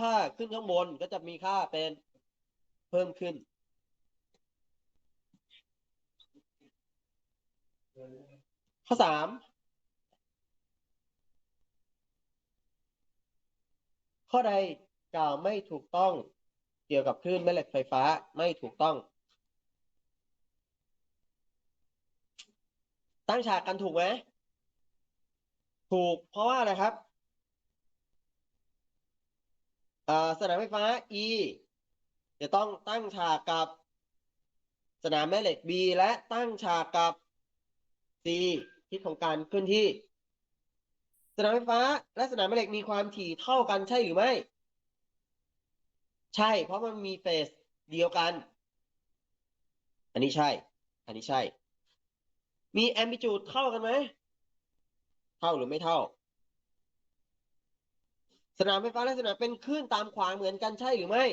ถ้าขึ้นข้างบนก็จะมีค่าเป็นเพิ่มขึ้น ข้อสามข้อใดกล่าวไม่ถูกต้องเกี่ยวกับคลื่นแม่เหล็กไฟฟ้าไม่ถูกต้อง ตั้งฉากกันถูกไหมถูกเพราะว่าอะไรครับ สนามไฟฟ้า E จะต้องตั้งฉากกับ สนามแม่เหล็ก B และตั้งฉากกับ C ทิศของการเคลื่อนที่ สนามไฟฟ้าและสนามแม่เหล็กมีความถี่เท่ากันใช่หรือไม่ ใช่ เพราะมันมีเฟสเดียวกัน อันนี้ใช่ อันนี้ใช่ มีแอมพลิจูดเท่ากันไหม เท่าหรือไม่เท่า สนามไฟฟ้าและสนามเป็นคลื่นตามขวางเหมือนกันใช่หรือไม่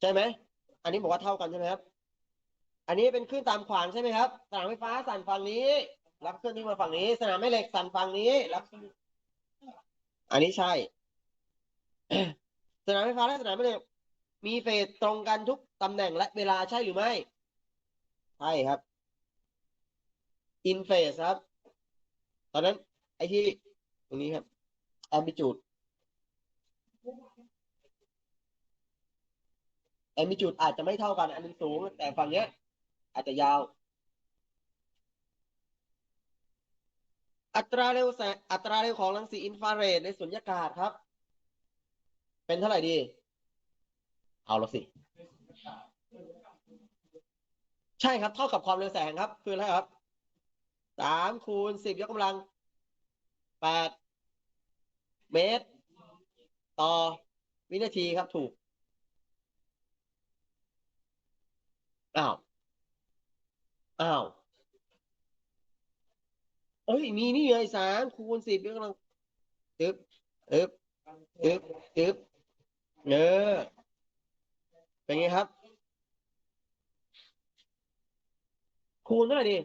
ใช่ไหม อันนี้บอกว่าเท่ากันใช่ไหมครับ อันนี้เป็นคลื่นตามขวางใช่ไหมครับ สนามไฟฟ้าสั่นฝั่งนี้ รับคลื่นที่มาฝั่งนี้ สนามแม่เหล็กสั่นฝั่งนี้ รับ อันนี้ใช่ สนามไฟฟ้าและสนามแม่เหล็กมีเฟสตรงกันทุกตำแหน่งและเวลาใช่หรือไม่ ใช่ครับ อินเฟสครับ ตอนนั้น ไอ้ที่ตรงนี้ครับ amplitude amplitude อาจจะไม่เท่ากัน อันนึงสูง แต่ฝั่งเนี้ย อาจจะยาว อัตราเร็วแสงอัตราเร็วของรังสีอินฟราเรดในสุญญากาศครับ เป็นเท่าไหร่ดี เอาละสิ ใช่ครับ เท่ากับความเร็วแสงครับ คืออะไรครับสามคูณสิบยกกำลัง แปดเมตร ต่อวินาทีครับถูก อ้าว อ้าว เอ้ย มีนี่เลยสามคูณสิบยกกำลังตึ๊บตึ๊บตึ๊บตึ๊บเออเป็นไงครับ คูณเท่าไหร่ดี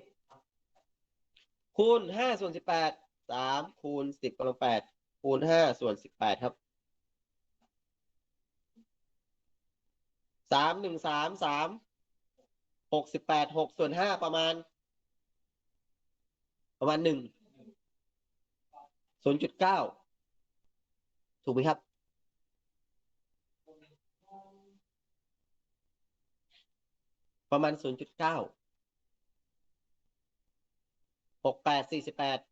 คูณห้าส่วนสิบแปด สามคูณสิบกำลังแปดคูณห้าส่วนสิบแปดครับสามหนึ่งสามสามหกสิบแปดหกส่วนห้าประมาณ ประมาณหนึ่งศูนย์จุดเก้าถูกไหมครับประมาณ 0.9 68 48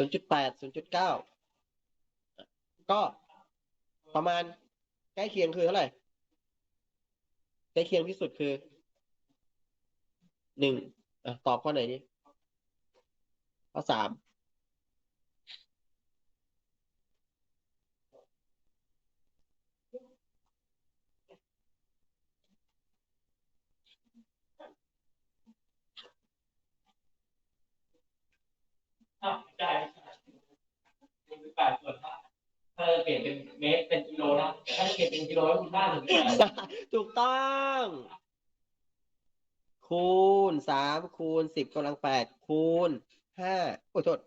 ศูนย์จุดแปดศูนย์จุดเก้าก็ประมาณใกล้เคียงคือเท่าไหร่ใกล้เคียงที่สุดคือหนึ่งตอบข้อไหนนี่ข้อสาม อะได้คูณแปดส่วนห้าถ้าเปลี่ยนเป็นเมตรเป็นกิโลนะแต่ถ้าเปลี่ยนเป็นกิโลก็คูณห้าถึงแปดถูกต้อง คูณสามคูณสิบกำลังแปดคูณห้าโอ้โทษ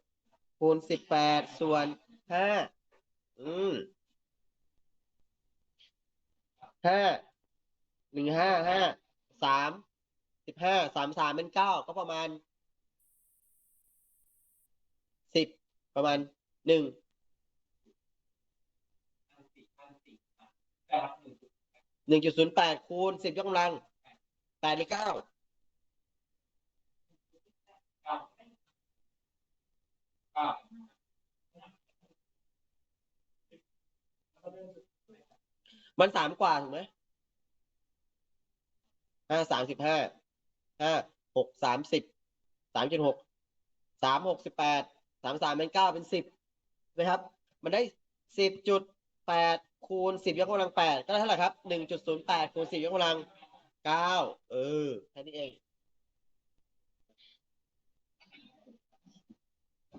คูณสิบแปดส่วนห้าอืมห้าหนึ่งห้าห้าสามสิบห้าสามสามเป็นเก้าก็ประมาณ สิบประมาณหนึ่งหนึ่งจุดศูนย์แปดคูณสิบยกกำลังแปดหรือเก้าเก้าเก้ามันสามกว่าถูกไหมห้าสามสิบห้าห้าหกสามสิบสามจุดหกสามหกสิบแปด สามสามเป็นเก้าเป็นสิบนะครับ มันได้สิบจุดแปดคูณสิบยกกำลังแปดก็ได้เท่าไหร่ครับหนึ่งจุดศูนย์แปดคูณสิบยกกำลังเก้าเออแค่นี้เอง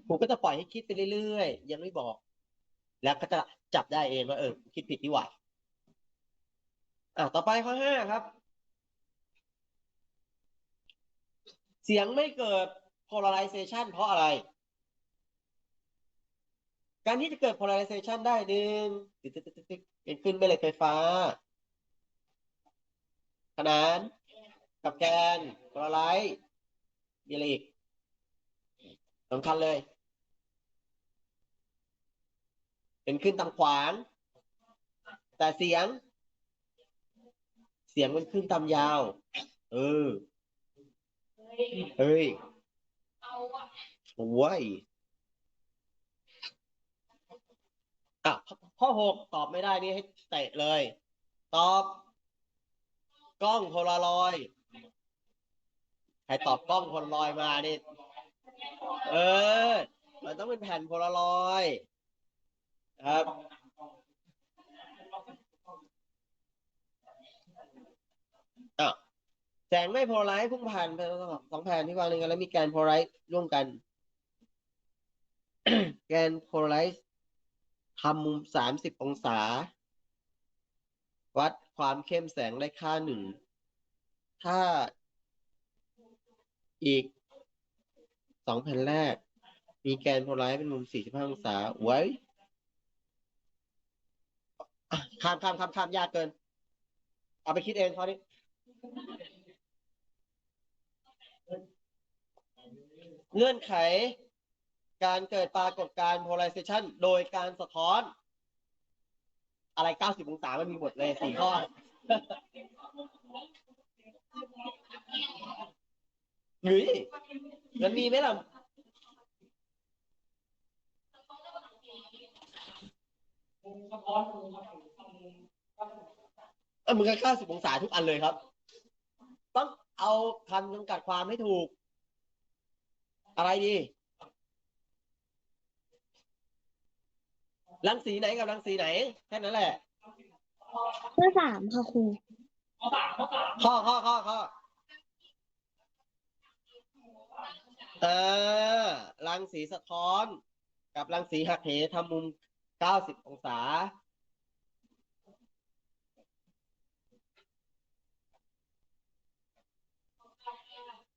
ครูก็จะปล่อยให้คิดไปเรื่อยๆยังไม่บอก แล้วก็จะจับได้เองว่าเออคิดผิดนี่หว่าอะต่อไปข้อห้าครับ เสียงไม่เกิดเพ polarization เพราะอะไร การที่จะเกิด polarization ได้หนึ่งติ๊กติ๊กติ๊กติ๊กเป็นขึ้นแม่เหล็กไฟฟ้า ขนาน กับแกน polarize มีอะไรอีกสำคัญเลย เป็นขึ้นตามขวางแต่เสียง เสียงมันขึ้นตามยาว เออ เฮ้ยโอ้ย อะข้อหกตอบไม่ได้นี่ให้เตะเลย ตอบ กล้องโพลารอยด์ใครตอบกล้องโพลารอยมานี่เออ มันต้องเป็นแผ่นโพลารอยด์ครับอะแสงไม่โพลาไรซ์พุ่งผ่านไปสองแผ่นที่วางเรียงกันแล้วมีแกนโพลาไรซ์ร่วมกัน แกนโพลาไรซ์ ทำมุมสามสิบองศา วัดความเข้มแสงได้ค่าหนึ่ง ถ้าอีกสองแผ่นแรก มีแกนโพลาร์เป็นมุมสี่สิบห้าองศาไว้ข้ามข้ามข้ามข้ามยากเกิน เอาไปคิดเองเข้อนี้เงื่อนไข การเกิดปรากฏการณ์ polarization โดยการสะท้อน อะไร 90 องศามันมีหมดเลยสี่ข้อ หรือมันมีไหมล่ะเออมึงก็90 องศาทุกอันเลยครับ ต้องเอาคำจำกัดความให้ถูก อะไรดี รังสีไหนกับรังสีไหนแค่นั้นแหละ ข้อสามค่ะครูข้อข้อข้อข้อเออรังสีสะท้อน กับรังสีหักเหทำมุม90องศา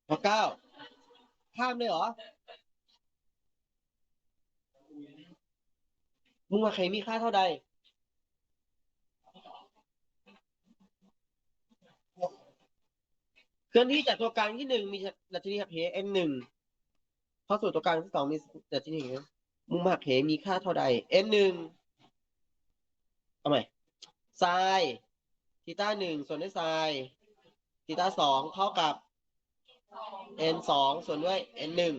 ข้อเก้าข้ามเลยเหรอ มุมหักเหมีค่าเท่าใดเคลื่อนที่จากตัวกลางที่หนึ่งมีดัชนีหักเห n หนึ่งเข้าสู่ตัวกลางที่สองมีดัชนีมุมหักเหมีค่าเท่าใด n หนึ่งเอาใหม่ไซน์ทีต้าหนึ่งส่วนด้วยไซน์ทีต้าสองเท่ากับ n สองส่วนด้วย n หนึ่ง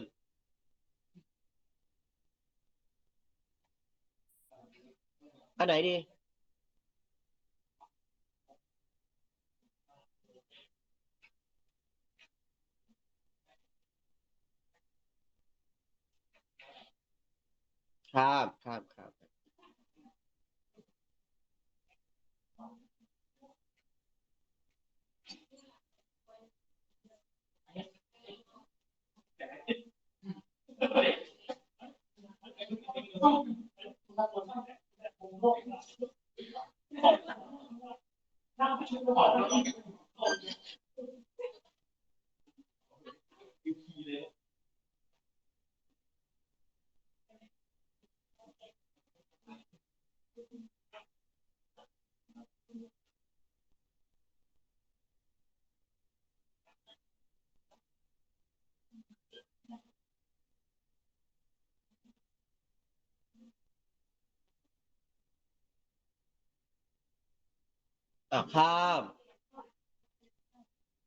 อันไหนดีข้ามข้าม ข้าม อะข้าม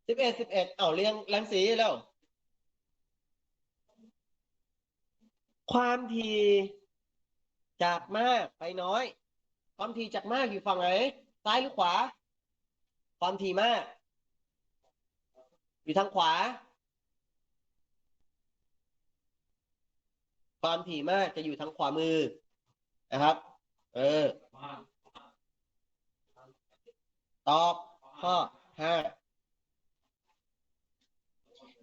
สิบเอ็ดสิบเอ็ดเอาเรียงรังสีแล้ว ความถี่จากมากไปน้อย ความถี่จากมากอยู่ฝั่งไหน ซ้ายหรือขวา ความถี่มาก อยู่ทางขวา ความถี่มากจะอยู่ทางขวามือนะครับ เออ ตอบข้อห้า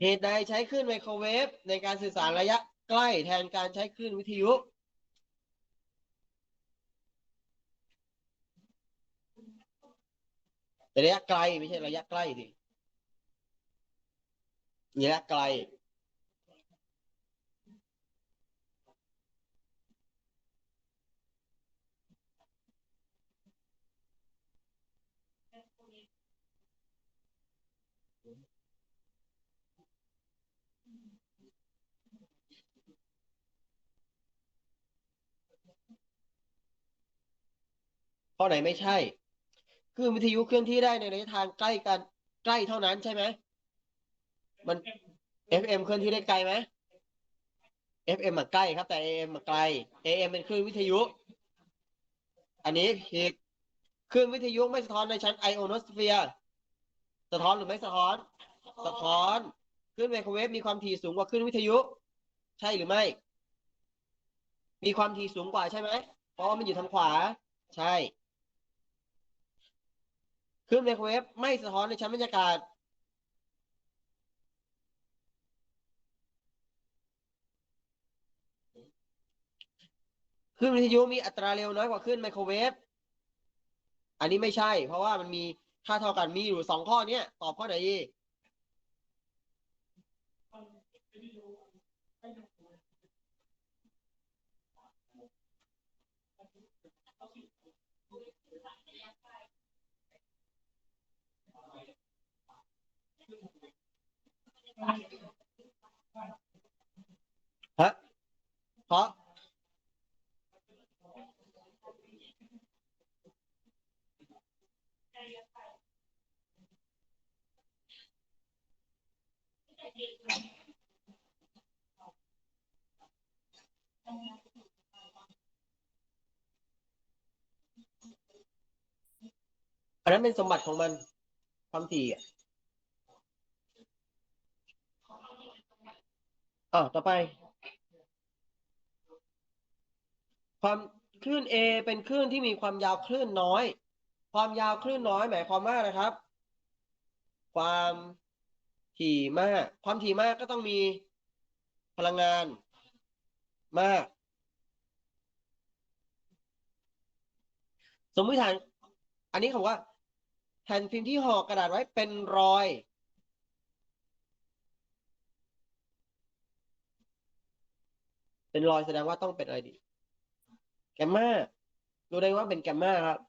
เหตุใดใช้คลื่นไมโครเวฟในการสื่อสารระยะใกล้แทนการใช้คลื่นวิทยุ ระยะไกลไม่ใช่ระยะใกล้ดิระยะไกล ข้อไหนไม่ใช่คลื่นวิทยุเคลื่อนที่ได้ในระยะทางใกล้กันใกล้เท่านั้นใช่ไหมมัน FM เคลื่อนที่ได้ไกลไหม FM มาใกล้ครับแต่ AM มาไกล AM เป็นคลื่นวิทยุ อันนี้ผิดคลื่นวิทยุไม่สะท้อนในชั้นไอโอโนสเฟียร์สะท้อนหรือไม่สะท้อน สะท้อนคลื่นไมโครเวฟมีความถี่สูงกว่าคลื่นวิทยุ ใช่หรือไม่ มีความถี่สูงกว่าใช่ไหมเพราะมันอยู่ทางขวา ใช่ คลื่นไมโครเวฟไม่สะท้อนในชั้นบรรยากาศ คลื่นวิทยุมีอัตราเร็วน้อยกว่าคลื่นไมโครเวฟ อันนี้ไม่ใช่ เพราะว่ามันมีค่าเท่ากันมีอยู่สองข้อเนี้ยตอบข้อไหนดี ฮะเพราะอันนั้นเป็นสมบัติของมันความถี่อะ อ่าต่อไป ความคลื่น A เป็นคลื่นที่มีความยาวคลื่นน้อย ความยาวคลื่นน้อยหมายความว่านะครับ ความถี่มาก ความถี่มากก็ต้องมีพลังงานมาก สมมติฐาน อันนี้คำว่าแผ่นฟิล์มที่ห่อกระดาษไว้เป็นรอย เป็นรอยแสดงว่าต้องเป็นอะไรดี แกมมารู้ได้ว่าเป็นแกมมาครับ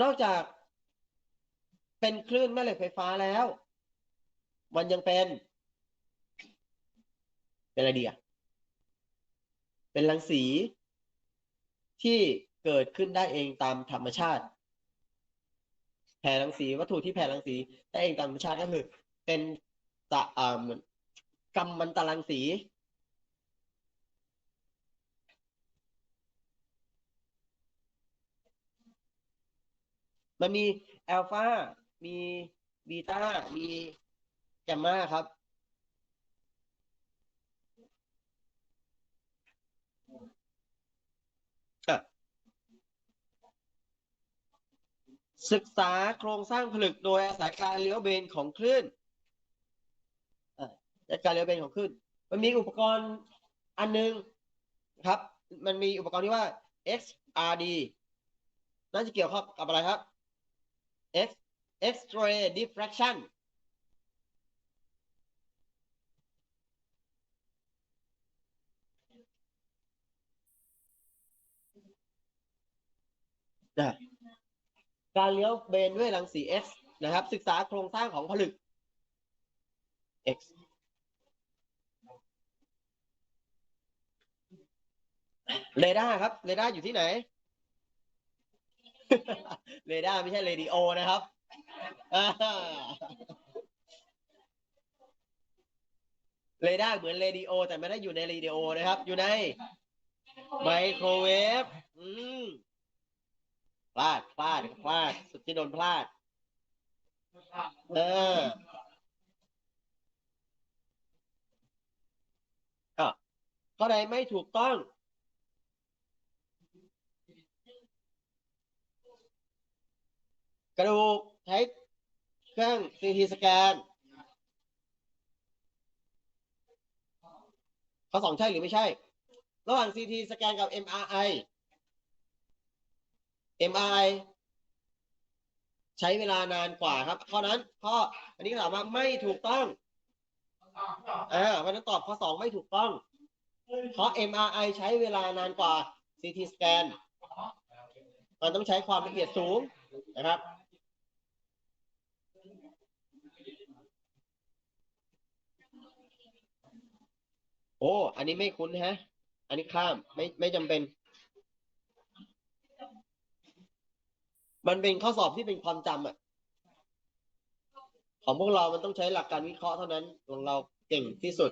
นอกจากเป็นคลื่นแม่เหล็กไฟฟ้าแล้ว มันยังเป็น เป็นอะไรดีอะเป็นรังสี ที่เกิดขึ้นได้เองตามธรรมชาติ แผ่รังสีวัตถุที่แผ่รังสีได้เองตามธรรมชาติก็คือ เป็น ตะอ่าเหมือนกัมมันตรังสี มันมีอัลฟา มีบีตามีแกมมาครับอะศึกษาโครงสร้างผลึกโดยอาศัยการเลี้ยวเบนของคลื่น อะการเลี้ยวเบนของคลื่นมันมีอุปกรณ์อันหนึงครับ มันมีอุปกรณ์ที่ว่า XRD น่าจะเกี่ยวข้องกับอะไรครับ X X-ray diffraction นะการเลี้ยวเบนด้วยรังสี X นะครับ ศึกษาโครงสร้างของผลึก X เรดาร์ครับ เรดาร์อยู่ที่ไหน เรดาร์ไม่ใช่เรดิโอนะครับเรดาร์เหมือนเรดิโอ แต่ไม่ได้อยู่ในเรดิโอนะครับ อยู่ในไมโครเวฟอืมพลาดพลาดพลาด สุดที่โดนพลาด เอออะข้อใดไม่ถูกต้อง กระดูกใช้เครื่อง CT สแกนข้อสองใช่หรือไม่ใช่ ระหว่าง CT สแกนกับ MRI MRI ใช้เวลานานกว่าครับ ข้อนั้นข้ออันนี้ถามว่าไม่ถูกต้องอ่าเพราะนั้นตอบข้อสองไม่ถูกต้อง เพราะ MRI ใช้เวลานานกว่า CT สแกนมันต้องใช้ความละเอียดสูงนะครับ โอ้ อันนี้ไม่คุ้นฮะ อันนี้ข้ามไม่ไม่จำเป็น มันเป็นข้อสอบที่เป็นความจำอะของพวกเรามันต้องใช้หลักการวิเคราะห์เท่านั้น ของเราเก่งที่สุด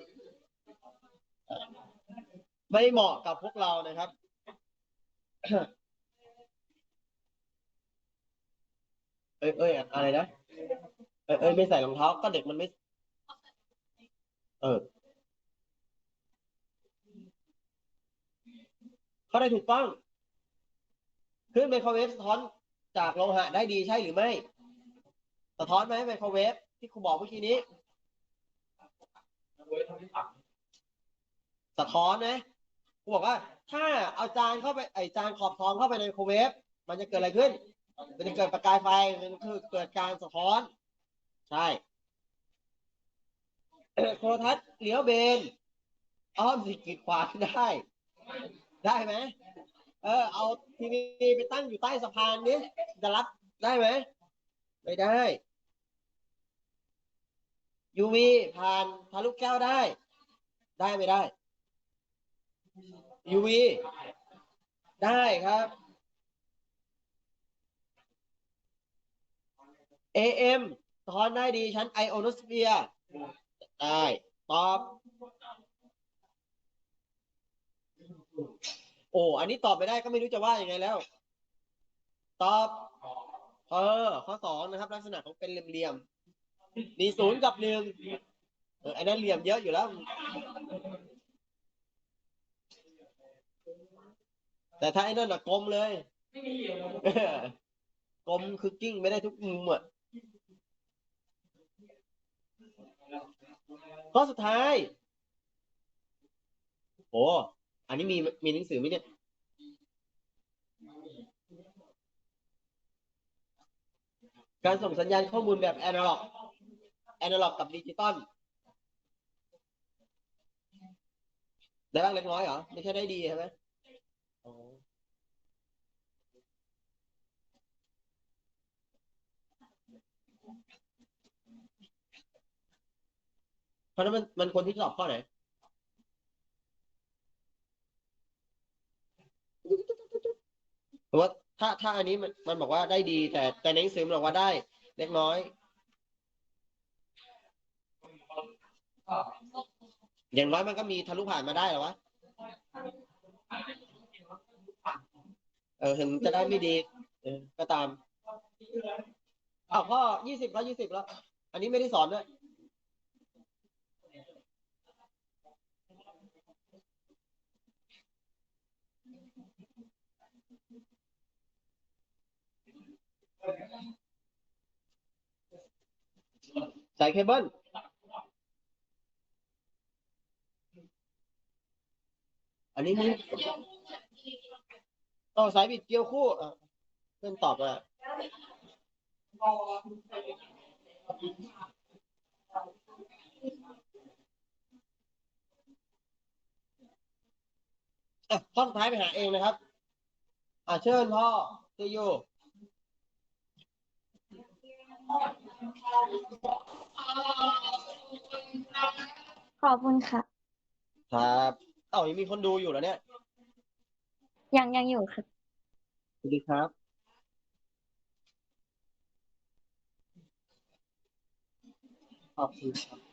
ไม่เหมาะกับพวกเรานะครับ เอ้ยเอ้ยอะไรนะ เอ้ยเอ้ยไม่ใส่รองเท้า ก็เด็กมันไม่ เออ เขาได้ถูกต้อง ขึ้นไมโครเวฟสะท้อนจากโลหะได้ดีใช่หรือไม่ สะท้อนไหมไมโครเวฟที่ครูบอกเมื่อกี้นี้ สะท้อนนะครูบอกว่า ถ้าเอาจานเข้าไปไอจานขอบทองเข้าไปในไมโครเวฟมันจะเกิดอะไรขึ้น มันจะเกิดประกายไฟ มันคือเกิดการสะท้อน ใช่โทรทัศน์เลี้ยวเบนอ้อมสิกีดขวางได้ ได้ไหมเออ เอาทีวีไปตั้งอยู่ใต้สะพานนี้จะรับได้ไหมไม่ได้ UV ผ่านทะลุแก้วได้ ได้ไม่ได้ UV ได้ครับ AM สะท้อนได้ดีชั้นไอโอโนสเฟียร์ได้ ตอบ โอ้อันนี้ตอบไม่ได้ก็ไม่รู้จะว่ายังไงแล้ว ตอบ เออ ข้อสองนะครับ ลักษณะของเป็นเหลี่ยมๆมีศูนย์กับหนึ่งเอออันนั้นเหลี่ยมเยอะอยู่แล้ว แต่ถ้าไอ้นั่นน่ะกลมเลยเหลี่ยมเลยกลมคือกิ้งไม่ได้ทุกมุมอะข้อสุดท้ายโอ้ อันนี้มีมีหนังสือไหมเนี่ยการส่งสัญญาณข้อมูลแบบแอนะล็อกแอนะล็อกกับดิจิตอลได้บ้างเล็กน้อยเหรอ ไม่ใช่ได้ดีใช่ไหมเพราะนั้นมันมันควรที่ตอบข้อไหน เพราะว่าถ้าถ้าอันนี้มันมันบอกว่าได้ดี แต่แต่ในหนังสือมันบอกว่าได้ เล็กน้อย อย่างน้อยมันก็มีทะลุผ่านมาได้หรอวะเออถึงจะได้ไม่ดีเออก็ตามอ้าวข้อยี่สิบแล้วยี่สิบแล้ว อันนี้ไม่ได้สอนด้วย เคเบิลอันนี้มึงต่อสายบิดเกลียวคู่เพื่อนตอบว่าอะข้อสุดท้ายไปหาเองนะครับ อะเชิญพ่อซียู ขอบคุณค่ะ ครับเอ้ายังมีคนดูอยู่เหรอเนี่ยยังยังอยู่ค่ะ สวัสดีครับ ขอบคุณครับ